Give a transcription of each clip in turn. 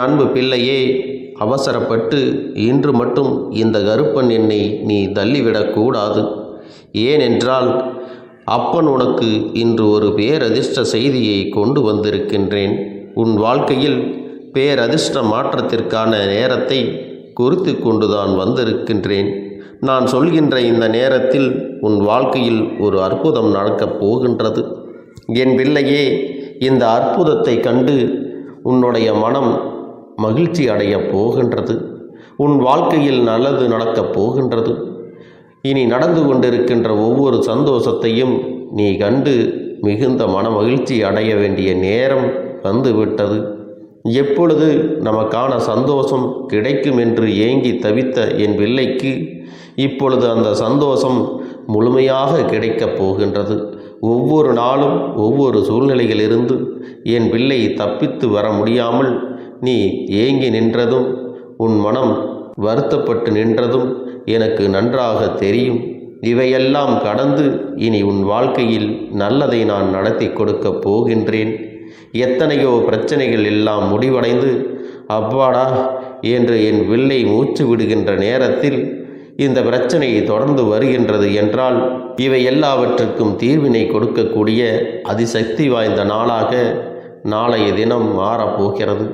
அன்பு பிள்ளையே அவசரப்பட்டு இன்று மட்டும் இந்த கருப்பன் என்னை நீ தள்ளிவிடக்கூடாது. ஏனென்றால் அப்பன் உனக்கு இன்று ஒரு பேரதிர்ஷ்ட செய்தியை கொண்டு வந்திருக்கின்றேன். உன் வாழ்க்கையில் பேரதிர்ஷ்ட மாற்றத்திற்கான நேரத்தை குறித்து கொண்டுதான் வந்திருக்கின்றேன். நான் சொல்கின்ற இந்த நேரத்தில் உன் வாழ்க்கையில் ஒரு அற்புதம் நடக்கப் போகின்றது. என் பிள்ளையே இந்த அற்புதத்தை கண்டு உன்னுடைய மனம் மகிழ்ச்சி அடையப் போகின்றது. உன் வாழ்க்கையில் நல்லது நடக்கப் போகின்றது. இனி நடந்து கொண்டிருக்கின்ற ஒவ்வொரு சந்தோஷத்தையும் நீ கண்டு மிகுந்த மன மகிழ்ச்சி அடைய வேண்டிய நேரம் வந்துவிட்டது. எப்பொழுது நமக்கான சந்தோஷம் கிடைக்கும் என்று ஏங்கி தவித்த என் பிள்ளைக்கு இப்பொழுது அந்த சந்தோஷம் முழுமையாக கிடைக்கப் போகின்றது. ஒவ்வொரு நாளும் ஒவ்வொரு சூழ்நிலையிலிருந்து என் பிள்ளை தப்பித்து வர முடியாமல் நீ ஏங்கி நின்றதும் உன் மனம் வருத்தப்பட்டு நின்றதும் எனக்கு நன்றாக தெரியும். இவையெல்லாம் கடந்து இனி உன் வாழ்க்கையில் நல்லதை நான் நடத்தி கொடுக்கப் போகின்றேன். எத்தனையோ பிரச்சனைகள் எல்லாம் முடிவடைந்து அவ்வாடா என்று என் வில்லை மூச்சு விடுகின்ற நேரத்தில் இந்த பிரச்சனை தொடர்ந்து வருகின்றது என்றால் இவை எல்லாவற்றுக்கும் தீர்வினை கொடுக்கக்கூடிய அதிசக்தி வாய்ந்த நாளாக நாளைய தினம் மாறப்போகிறது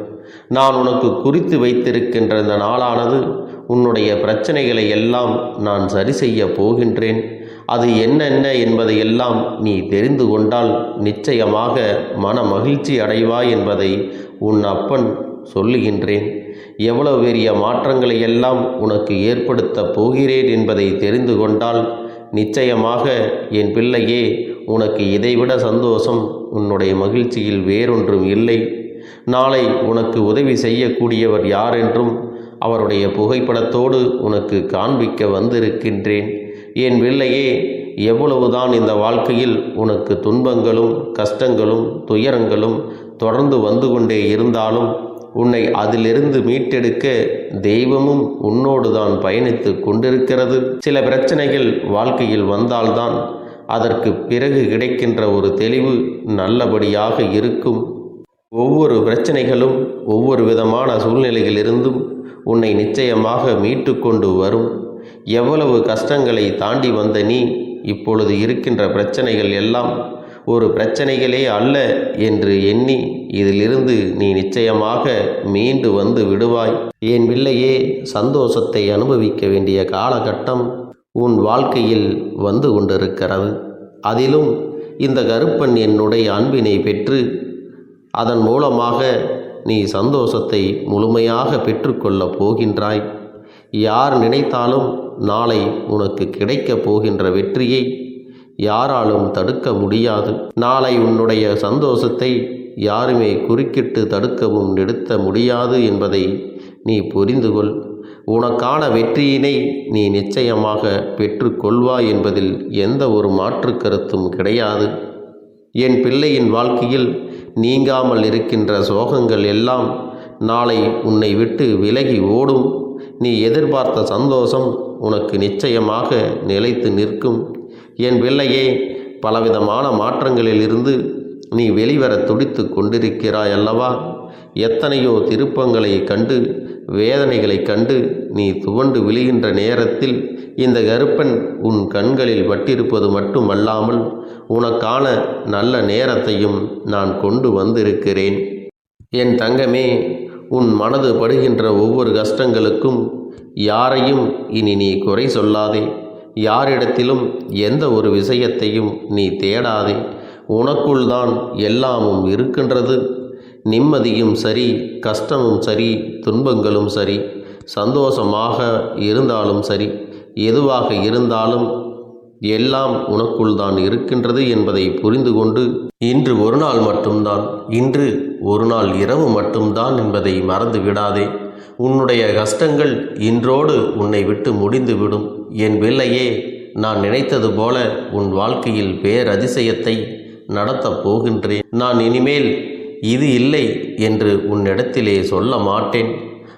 நான் உனக்கு குறித்து வைத்திருக்கின்ற இந்த நாளானது. உன்னுடைய பிரச்சனைகளை எல்லாம் நான் சரி செய்ய போகின்றேன். அது என்னென்ன என்பதை எல்லாம் நீ தெரிந்து கொண்டால் நிச்சயமாக மன மகிழ்ச்சி அடைவாய் என்பதை உன் அப்பன் சொல்லுகின்றேன். எவ்வளவு பெரிய மாற்றங்களை எல்லாம் உனக்கு ஏற்படுத்த போகிறேன் என்பதை தெரிந்து கொண்டால் நிச்சயமாக என் பிள்ளையே உனக்கு இதைவிட சந்தோஷம் உன்னுடைய மகிழ்ச்சியில் வேறொன்றும் இல்லை. நாளை உனக்கு உதவி செய்யக்கூடியவர் யார் என்றும் அவருடைய புகைப்படத்தோடு உனக்கு காண்பிக்க வந்திருக்கின்றேன். என் வில்லையே எவ்வளவுதான் இந்த வாழ்க்கையில் உனக்கு துன்பங்களும் கஷ்டங்களும் துயரங்களும் தொடர்ந்து வந்து கொண்டே இருந்தாலும் உன்னை அதிலிருந்து மீட்டெடுக்க தெய்வமும் உன்னோடு தான் பயணித்து கொண்டிருக்கிறது. சில பிரச்சனைகள் வாழ்க்கையில் வந்தால்தான் அதற்கு பிறகு கிடைக்கின்ற ஒரு தெளிவு நல்லபடியாக இருக்கும். ஒவ்வொரு பிரச்சனைகளும் ஒவ்வொரு விதமான சூழ்நிலைகளிலிருந்தும் உன்னை நிச்சயமாக மீட்டு கொண்டு வரும். எவ்வளவு கஷ்டங்களை தாண்டி வந்த நீ இப்பொழுது இருக்கின்ற பிரச்சனைகள் எல்லாம் ஒரு பிரச்சனைகளே அல்ல என்று எண்ணி இதிலிருந்து நீ நிச்சயமாக மீண்டு வந்து விடுவாய். என் பிள்ளையே சந்தோஷத்தை அனுபவிக்க வேண்டிய காலகட்டம் உன் வாழ்க்கையில் வந்து கொண்டிருக்கிறது. அதிலும் இந்த கருப்பன் என்னுடைய அன்பினை பெற்று அதன் மூலமாக நீ சந்தோஷத்தை முழுமையாக பெற்றுக்கொள்ளப் போகின்றாய். யார் நினைத்தாலும் நாளை உனக்கு கிடைக்கப் போகின்ற வெற்றியை யாராலும் தடுக்க முடியாது. நாளை உன்னுடைய சந்தோஷத்தை யாருமே குறுக்கிட்டு தடுக்கவும் நிறுத்த முடியாது என்பதை நீ புரிந்து கொள். உனக்கான வெற்றியினை நீ நிச்சயமாக பெற்றுக்கொள்வாய் என்பதில் எந்த ஒரு மாற்று கருத்தும் கிடையாது. என் பிள்ளையின் வாழ்க்கையில் நீங்காமல் இருக்கின்ற சோகங்கள் எல்லாம் நாளை உன்னை விட்டு விலகி ஓடும். நீ எதிர்பார்த்த சந்தோஷம் உனக்கு நிச்சயமாக நிலைத்து நிற்கும். என் பிள்ளையே பலவிதமான மாற்றங்களிலிருந்து நீ வெளிவர துடித்து கொண்டிருக்கிறாய் அல்லவா எத்தனையோ திருப்பங்களை கண்டு வேதனைகளை கண்டு நீ துவண்டு விழுகின்ற நேரத்தில் இந்த கருப்பன் உன் கண்களில் பட்டிருப்பது மட்டுமல்லாமல் உனக்கான நல்ல நேரத்தையும் நான் கொண்டு வந்திருக்கிறேன். என் தங்கமே உன் மனது படுகின்ற ஒவ்வொரு கஷ்டங்களுக்கும் யாரையும் இனி நீ குறை சொல்லாதே. யாரிடத்திலும் எந்த ஒரு விஷயத்தையும் நீ தேடாதே. உனக்குள் தான் எல்லாமும் இருக்கின்றது. நிம்மதியும் சரி கஷ்டமும் சரி துன்பங்களும் சரி சந்தோஷமாக இருந்தாலும் சரி எதுவாக இருந்தாலும் எல்லாம் உனக்குள் தான் இருக்கின்றது என்பதை புரிந்து கொண்டு இன்று ஒரு நாள் மட்டும்தான் இன்று ஒரு நாள் இரவு மட்டும்தான் என்பதை மறந்து விடாதே. உன்னுடைய கஷ்டங்கள் இன்றோடு உன்னை விட்டு முடிந்துவிடும் என் பிள்ளையே நான் நினைத்தது போல உன் வாழ்க்கையில் பேரதிசயத்தை நடத்தப் போகின்றேன். நான் இனிமேல் இது இல்லை என்று உன்னிடத்திலே சொல்ல மாட்டேன்.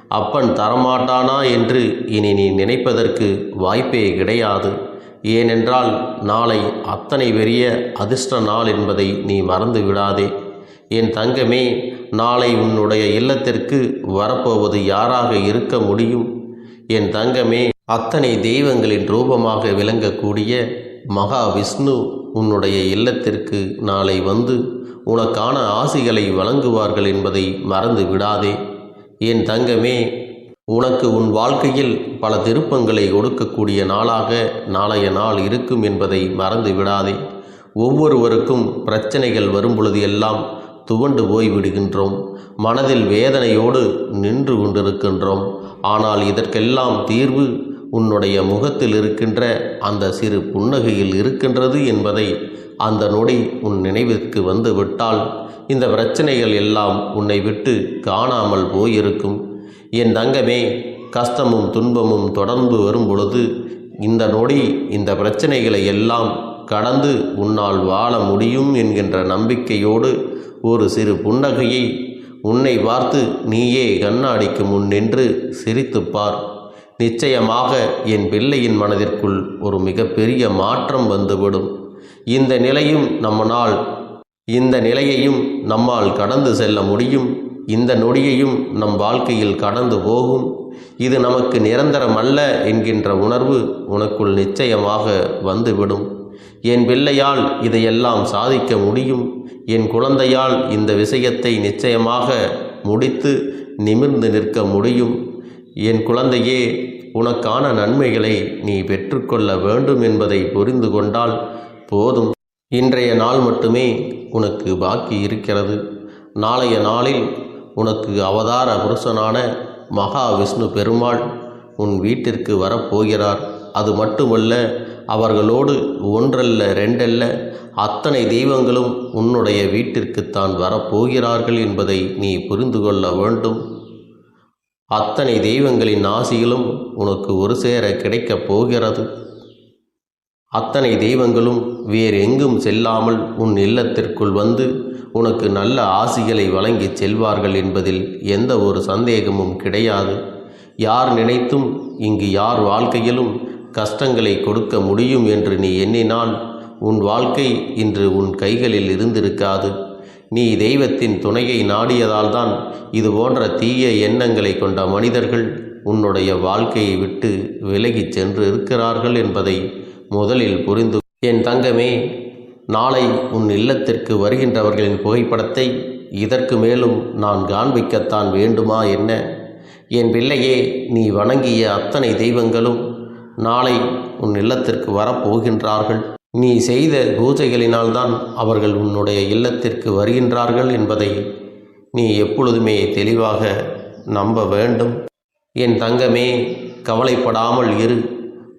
அப்பன் தரமாட்டானா என்று இனி நீ நினைப்பதற்கு வாய்ப்பே கிடையாது. ஏனென்றால் நாளை அத்தனை பெரிய அதிர்ஷ்ட நாள் என்பதை நீ மறந்து விடாதே. என் தங்கமே நாளை உன்னுடைய இல்லத்திற்கு வரப்போவது யாராக இருக்க முடியும்? என் தங்கமே அத்தனை தெய்வங்களின் ரூபமாக விளங்கக்கூடிய மகா விஷ்ணு உன்னுடைய இல்லத்திற்கு நாளை வந்து உனக்கான ஆசிகளை வழங்குவார்கள் என்பதை மறந்து விடாதே. என் தங்கமே உனக்கு உன் வாழ்க்கையில் பல திருப்பங்களை கொடுக்கக்கூடிய நாளாக நாளைய நாள் இருக்கும் என்பதை மறந்து விடாதே. ஒவ்வொருவருக்கும் பிரச்சனைகள் வரும் பொழுது எல்லாம் துவண்டு போய் விடுகின்றோம் மனதில் வேதனையோடு நின்று கொண்டிருக்கின்றோம். ஆனால் இதற்கெல்லாம் தீர்வு உன்னுடைய முகத்தில் இருக்கின்ற அந்த சிறு புன்னகையில் இருக்கின்றது என்பதை அந்த நொடி உன் நினைவிற்கு வந்து விட்டால் இந்த பிரச்சனைகள் எல்லாம் உன்னை விட்டு காணாமல் போயிருக்கும். என் தங்கமே கஷ்டமும் துன்பமும் தொடர்ந்து வரும் பொழுது இந்த நொடி இந்த பிரச்சனைகளை எல்லாம் கடந்து உன்னால் வாழ முடியும் என்கின்ற நம்பிக்கையோடு ஒரு சிறு புன்னகையை உன்னை பார்த்து நீயே கண்ணாடிக்கு முன் நின்று சிரித்துப் பார். நிச்சயமாக என் பிள்ளையின் மனதிற்குள் ஒரு மிகப்பெரிய மாற்றம் வந்துவிடும். இந்த நிலையும் நம்மனால் இந்த நிலையையும் நம்மால் கடந்து செல்ல முடியும். இந்த நொடியையும் நம் வாழ்க்கையில் கடந்து போகும். இது நமக்கு நிரந்தரம் அல்ல என்கின்ற உணர்வு உனக்குள் நிச்சயமாக வந்துவிடும். என் பிள்ளையால் இதையெல்லாம் சாதிக்க முடியும். என் குழந்தையால் இந்த விஷயத்தை நிச்சயமாக முடித்து நிமிர்ந்து நிற்க முடியும். என் குழந்தையே உனக்கான நன்மைகளை நீ பெற்றுக்கொள்ள வேண்டும் என்பதை புரிந்து கொண்டால் போதும். இன்றைய நாள் மட்டுமே உனக்கு பாக்கி இருக்கிறது. நாளைய நாளில் உனக்கு அவதார புருஷனான மகா விஷ்ணு பெருமாள் உன் வீட்டிற்கு வரப்போகிறார். அது மட்டுமல்ல அவர்களோடு ஒன்றல்ல ரெண்டல்ல அத்தனை தெய்வங்களும் உன்னுடைய வீட்டிற்குத்தான் வரப்போகிறார்கள் என்பதை நீ புரிந்து கொள்ள வேண்டும். அத்தனை தெய்வங்களின் ஆசிகளும் உனக்கு ஒரு சேர கிடைக்கப் போகிறது. அத்தனை தெய்வங்களும் வேறு எங்கும் செல்லாமல் உன் இல்லத்திற்குள் வந்து உனக்கு நல்ல ஆசிகளை வழங்கி செல்வார்கள் என்பதில் எந்த ஒரு சந்தேகமும் கிடையாது. யார் நினைத்தும் இங்கு யார் வாழ்க்கையிலும் கஷ்டங்களை கொடுக்க முடியும் என்று நீ எண்ணினால் உன் வாழ்க்கை இன்று உன் கைகளில் இருந்திருக்காது. நீ தெய்வத்தின் துணையை நாடியதால்தான் இது போன்ற தீய எண்ணங்களை கொண்ட மனிதர்கள் உன்னுடைய வாழ்க்கையை விட்டு விலகிச் சென்று இருக்கிறார்கள் என்பதை முதலில் புரிந்து என் தங்கமே நாளை உன் இல்லத்திற்கு வருகின்றவர்களின் புகைப்படத்தை இதற்கு மேலும் நான் காண்பிக்கத்தான் வேண்டுமா என்ன? என் பிள்ளையே நீ வணங்கிய அத்தனை தெய்வங்களும் நாளை உன் இல்லத்திற்கு வரப்போகின்றார்கள். நீ செய்த பூஜைகளினால்தான் அவர்கள் உன்னுடைய இல்லத்திற்கு வருகின்றார்கள் என்பதை நீ எப்பொழுதுமே தெளிவாக நம்ப வேண்டும். என் தங்கமே கவலைப்படாமல் இரு.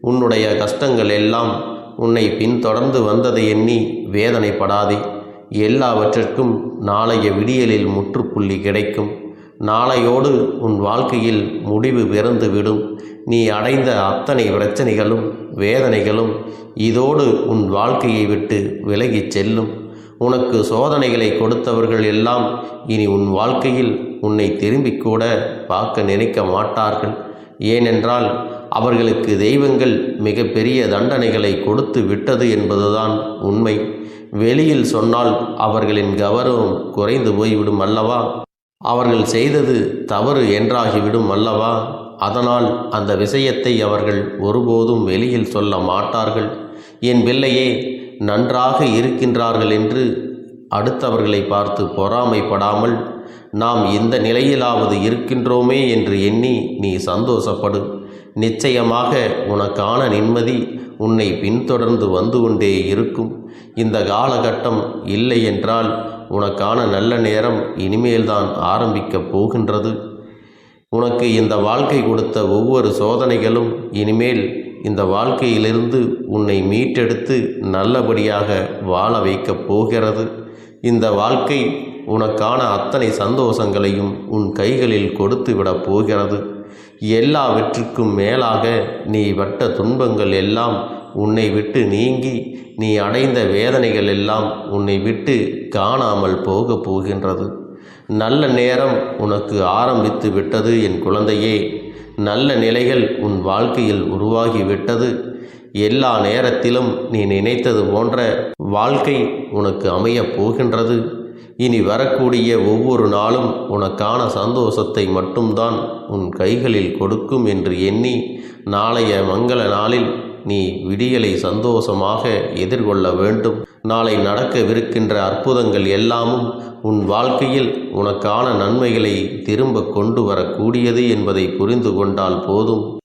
உன்னுடைய கஷ்டங்கள் எல்லாம் உன்னை பின்தொடர்ந்து வந்ததை எண்ணி வேதனைப்படாதே. எல்லாவற்றிற்கும் நாளைய விடியலில் முற்றுப்புள்ளி கிடைக்கும். நாளையோடு உன் வாழ்க்கையில் முடிவு பிறந்துவிடும். நீ அடைந்த அத்தனை பிரச்சனைகளும் வேதனைகளும் இதோடு உன் வாழ்க்கையை விட்டு விலகிச் செல்லும். உனக்கு சோதனைகளை கொடுத்தவர்கள் எல்லாம் இனி உன் வாழ்க்கையில் உன்னை திரும்பிக்கூட பார்க்க நினைக்க மாட்டார்கள். ஏனென்றால் அவர்களுக்கு தெய்வங்கள் மிகப்பெரிய தண்டனைகளை கொடுத்து விட்டது என்பதுதான் உண்மை. வெளியில் சொன்னால் அவர்களின் கௌரவம் குறைந்து போய்விடும் அல்லவா? அவர்கள் செய்தது தவறு என்றாகிவிடும் அல்லவா? அதனால் அந்த விஷயத்தை அவர்கள் ஒருபோதும் வெளியில் சொல்ல மாட்டார்கள். என் பிள்ளையே நன்றாக இருக்கின்றார்கள் என்று அடுத்தவர்களை பார்த்து பொறாமைப்படாமல் நாம் இந்த நிலையிலாவது இருக்கின்றோமே என்று எண்ணி நீ சந்தோஷப்படு. நிச்சயமாக உனக்கான நிம்மதி உன்னை பின்தொடர்ந்து வந்து கொண்டே இருக்கும். இந்த காலகட்டம் இல்லை என்றால் உனக்கான நல்ல நேரம் இனிமேல்தான் ஆரம்பிக்கப் போகின்றது. உனக்கு இந்த வாழ்க்கை கொடுத்த ஒவ்வொரு சோதனைகளும் இனிமேல் இந்த வாழ்க்கையிலிருந்து உன்னை மீட்டெடுத்து நல்லபடியாக வாழ வைக்கப் போகிறது. இந்த வாழ்க்கை உனக்கான அத்தனை சந்தோஷங்களையும் உன் கைகளில் கொடுத்து விடப் போகிறது. எல்லாவற்றுக்கும் மேலாக நீ வட்ட துன்பங்கள் எல்லாம் உன்னை விட்டு நீங்கி நீ அடைந்த வேதனைகள் எல்லாம் உன்னை விட்டு காணாமல் போகப் போகின்றது. நல்ல நேரம் உனக்கு ஆரம்பித்து விட்டது என் குழந்தையே. நல்ல நிலைகள் உன் வாழ்க்கையில் உருவாகிவிட்டது. எல்லா நேரத்திலும் நீ நினைத்தது போன்ற வாழ்க்கை உனக்கு அமையப் போகின்றது. இனி வரக்கூடிய ஒவ்வொரு நாளும் உனக்கான சந்தோஷத்தை மட்டும்தான் உன் கைகளில் கொடுக்கும் என்று எண்ணி நாளைய மங்கள நாளில் நீ விடியலை சந்தோஷமாக எதிர்கொள்ள வேண்டும். நாளை நடக்கவிருக்கின்ற அற்புதங்கள் எல்லாமும் உன் வாழ்க்கையில் உனக்கான நன்மைகளை திரும்ப கொண்டு வரக்கூடியது என்பதை புரிந்து கொண்டால் போதும்.